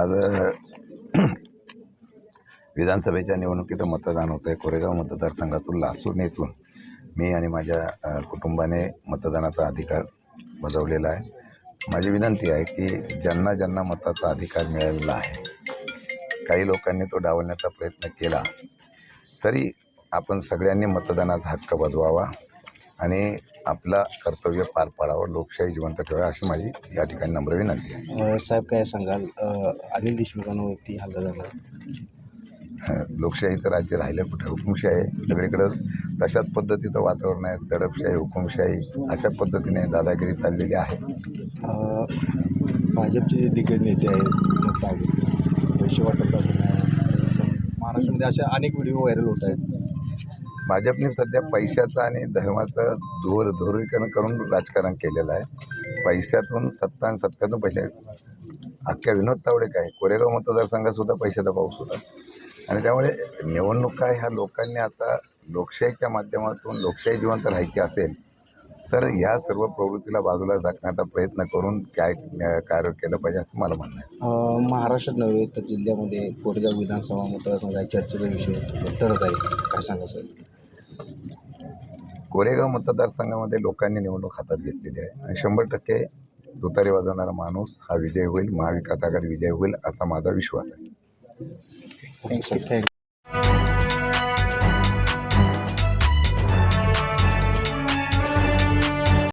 आज विधानसभेच्या निवडणुकीचं मतदान होतं आहे कोरेगाव मतदारसंघातून लासून येथून मी आणि माझ्या कुटुंबाने मतदानाचा अधिकार बजावलेला आहे. माझी विनंती आहे की ज्यांना ज्यांना मताचा अधिकार मिळालेला आहे काही लोकांनी तो डावलण्याचा प्रयत्न केला तरी आपण सगळ्यांनी मतदानाचा हक्क बजवावा. आणि आपला कर्तव्य पार पाडावं लोकशाही जिवंत ठेवा अशी माझी या ठिकाणी नम्र विनंती आहे. साहेब काय सांगाल? अनिल देशमुखांवरती हल्ला झाला. लोकशाहीचं राज्य राहिलं कुठे हुकुमशाही आहे. सगळीकडं तशाच पद्धतीचं वातावरण आहे दडपशाही हुकुमशाही अशा पद्धतीने दादागिरी चाललेली आहे. भाजपचे जे दिग्गज नेते आहेत पैसे वाटप महाराष्ट्रामध्ये अशा अनेक व्हिडिओ व्हायरल होत आहेत. भाजपने सध्या पैशाचं आणि धर्माचं धोर धोरीकरण करून राजकारण केलेलं आहे. पैशातून सत्ता आणि सत्तातून पैसे अख्ख्या विनोद तावडे काय कोरेगाव मतदारसंघातसुद्धा पैशाचा पाऊस होता आणि त्यामुळे निवडणुका ह्या लोकांनी आता लोकशाहीच्या माध्यमातून लोकशाही जिवंत राहायची असेल तर ह्या सर्व प्रवृत्तीला बाजूला टाकण्याचा प्रयत्न करून काय कार्य केलं पाहिजे असं मला म्हणणं आहे. महाराष्ट्रात नव्हे तर जिल्ह्यामध्ये कोरेगाव विधानसभा मतदारसंघ चर्चेचा विषय ठरत आहे. काय सांगा सर? कोरेगाव मतदारसंघामध्ये लोकांनी निवडणूक हातात घेतलेली आहे आणि शंभर टक्के तुतारी वाजवणारा माणूस हा विजय होईल महाविकास आघाडी विजय होईल असा माझा विश्वास आहे. थँक्यू